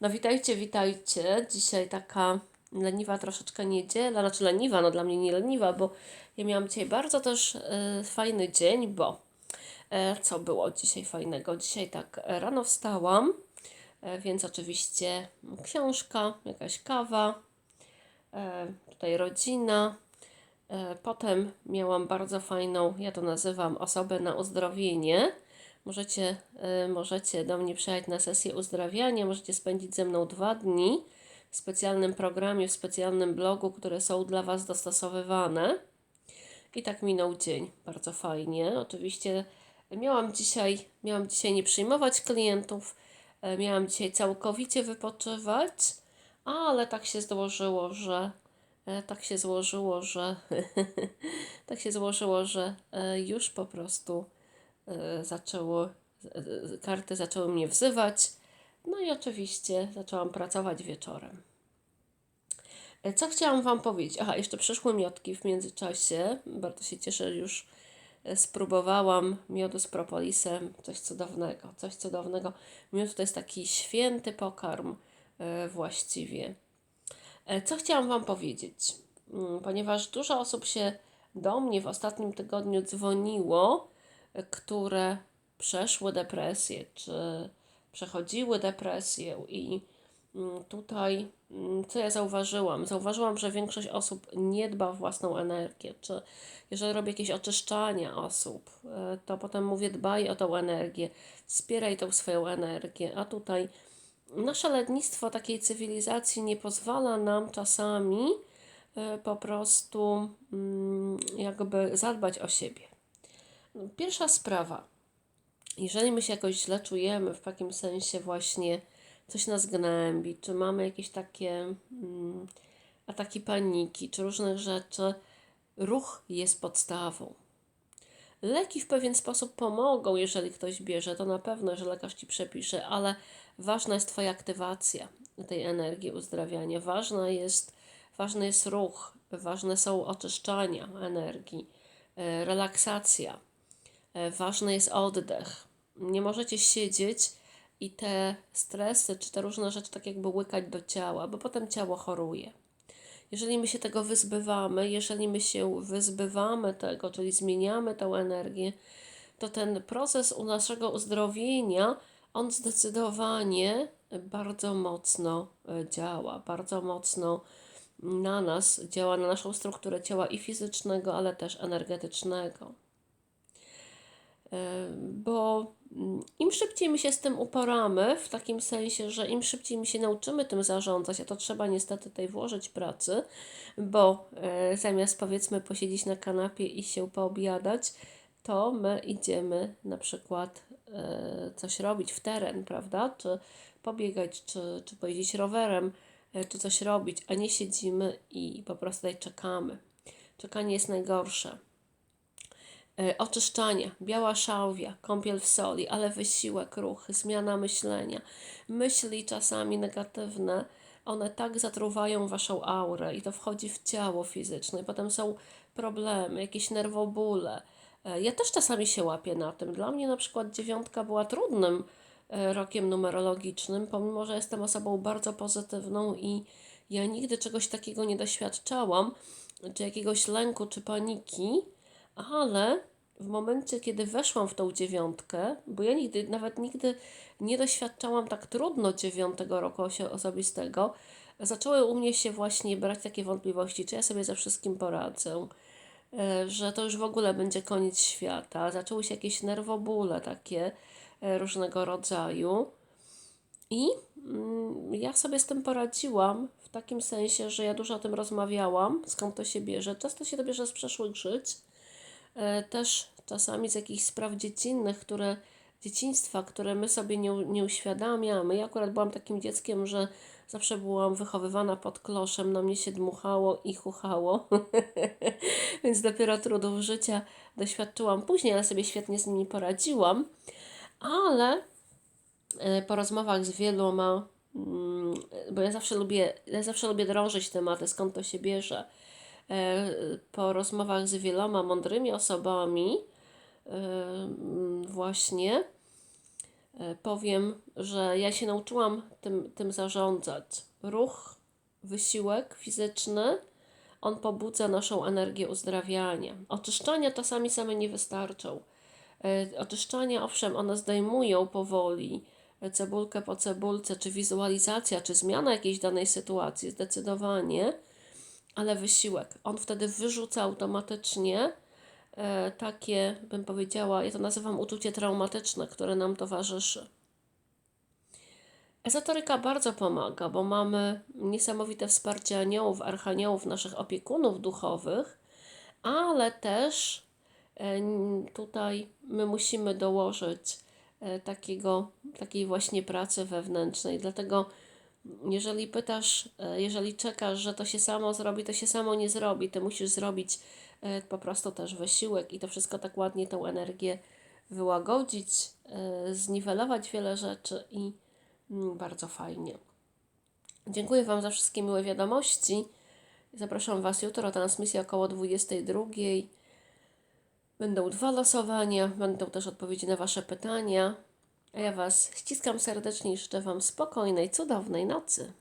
No witajcie, witajcie. Dzisiaj taka leniwa troszeczkę niedziela, znaczy leniwa, no dla mnie nie leniwa, bo ja miałam dzisiaj bardzo też e, fajny dzień, bo e, co było dzisiaj fajnego? Dzisiaj tak e, rano wstałam, e, więc oczywiście książka, jakaś kawa, e, tutaj rodzina. Potem miałam bardzo fajną, ja to nazywam osobę na uzdrowienie. Możecie, e, możecie do mnie przyjechać na sesję uzdrawiania, możecie spędzić ze mną dwa dni w specjalnym programie, w specjalnym blogu, które są dla Was dostosowywane. I tak minął dzień, bardzo fajnie. Oczywiście miałam dzisiaj, miałam dzisiaj nie przyjmować klientów, e, miałam dzisiaj całkowicie wypoczywać, ale tak się złożyło, że e, tak się złożyło, że tak się złożyło, że e, już po prostu zaczęło, e, e, karty zaczęły mnie wzywać. No i oczywiście zaczęłam pracować wieczorem. E, Co chciałam Wam powiedzieć? Aha, jeszcze przyszły miotki w międzyczasie. Bardzo się cieszę, już e, spróbowałam miodu z propolisem. Coś cudownego, coś cudownego. Miód to jest taki święty pokarm e, właściwie. E, Co chciałam Wam powiedzieć? Mm, Ponieważ dużo osób się do mnie w ostatnim tygodniu dzwoniło, e, które przeszły depresję, czy przechodziły depresję i mm, tutaj, mm, co ja zauważyłam? Zauważyłam, że większość osób nie dba o własną energię, czy jeżeli robię jakieś oczyszczania osób, e, to potem mówię dbaj o tą energię, wspieraj tą swoją energię, a tutaj nasze lenistwo takiej cywilizacji nie pozwala nam czasami e, po prostu mm, jakby zadbać o siebie. Pierwsza sprawa. Jeżeli my się jakoś źle czujemy, w takim sensie właśnie coś nas gnębi, czy mamy jakieś takie mm, ataki paniki, czy różnych rzeczy, ruch jest podstawą. Leki w pewien sposób pomogą, jeżeli ktoś bierze, to na pewno, że lekarz ci przepisze, ale ważna jest Twoja aktywacja tej energii uzdrawiania. Ważna jest, ważny jest ruch, ważne są oczyszczania energii, e, relaksacja, ważny jest oddech. Nie możecie siedzieć i te stresy czy te różne rzeczy tak jakby łykać do ciała, bo potem ciało choruje. Jeżeli my się tego wyzbywamy, jeżeli my się wyzbywamy tego, czyli zmieniamy tą energię, to ten proces u naszego uzdrowienia, on zdecydowanie bardzo mocno e, działa, bardzo mocno na nas działa, na naszą strukturę ciała i fizycznego, ale też energetycznego. Bo mm, im szybciej my się z tym uporamy, w takim sensie, że im szybciej my się nauczymy tym zarządzać, a to trzeba niestety tutaj włożyć pracy, bo e, zamiast powiedzmy posiedzieć na kanapie i się poobiadać, to my idziemy na przykład e, coś robić w teren, prawda? Czy pobiegać, czy, czy pojeździć rowerem, e, czy coś robić, a nie siedzimy i po prostu tutaj czekamy. Czekanie jest najgorsze. E, oczyszczanie, biała szałwia, kąpiel w soli, ale wysiłek, ruchy, zmiana myślenia. Myśli czasami negatywne, one tak zatruwają waszą aurę i to wchodzi w ciało fizyczne. Potem są problemy, jakieś nerwobóle. E, Ja też czasami się łapię na tym. Dla mnie na przykład dziewiątka była trudnym e, rokiem numerologicznym, pomimo że jestem osobą bardzo pozytywną i ja nigdy czegoś takiego nie doświadczałam, czy jakiegoś lęku, czy paniki, ale w momencie, kiedy weszłam w tą dziewiątkę, bo ja nigdy, nawet nigdy nie doświadczałam tak trudno dziewiątego roku osobistego, zaczęły u mnie się właśnie brać takie wątpliwości, czy ja sobie ze wszystkim poradzę, e, że to już w ogóle będzie koniec świata. Zaczęły się jakieś nerwobóle takie e, różnego rodzaju. I mm, ja sobie z tym poradziłam w takim sensie, że ja dużo o tym rozmawiałam, skąd to się bierze. Często się to bierze z przeszłych żyć, też czasami z jakichś spraw dziecinnych, które dzieciństwa, które my sobie nie, nie uświadamiamy. Ja akurat byłam takim dzieckiem, że zawsze byłam wychowywana pod kloszem, na mnie się dmuchało i chuchało, więc dopiero trudów życia doświadczyłam później, ale sobie świetnie z nimi poradziłam. Ale e, po rozmowach z wieloma, mm, bo ja zawsze lubię, ja zawsze lubię drążyć tematy, skąd to się bierze. E, Po rozmowach z wieloma mądrymi osobami, e, właśnie e, powiem, że ja się nauczyłam tym, tym zarządzać. Ruch, wysiłek fizyczny, on pobudza naszą energię uzdrawiania. Oczyszczania czasami same nie wystarczą. Oczyszczania, owszem, one zdejmują powoli cebulkę po cebulce, czy wizualizacja, czy zmiana jakiejś danej sytuacji, zdecydowanie, ale wysiłek. On wtedy wyrzuca automatycznie e, takie, bym powiedziała, ja to nazywam uczucie traumatyczne, które nam towarzyszy. Ezoteryka bardzo pomaga, bo mamy niesamowite wsparcie aniołów, archaniołów, naszych opiekunów duchowych, ale też e, tutaj my musimy dołożyć e, takiego, takiej właśnie pracy wewnętrznej. Dlatego, jeżeli pytasz, e, jeżeli czekasz, że to się samo zrobi, to się samo nie zrobi. Ty musisz zrobić e, po prostu też wysiłek i to wszystko tak ładnie tą energię wyłagodzić, e, zniwelować wiele rzeczy i mm, bardzo fajnie. Dziękuję Wam za wszystkie miłe wiadomości. Zapraszam Was jutro, transmisja około 22. Będą dwa losowania, będą też odpowiedzi na Wasze pytania. A ja Was ściskam serdecznie i życzę Wam spokojnej, cudownej nocy.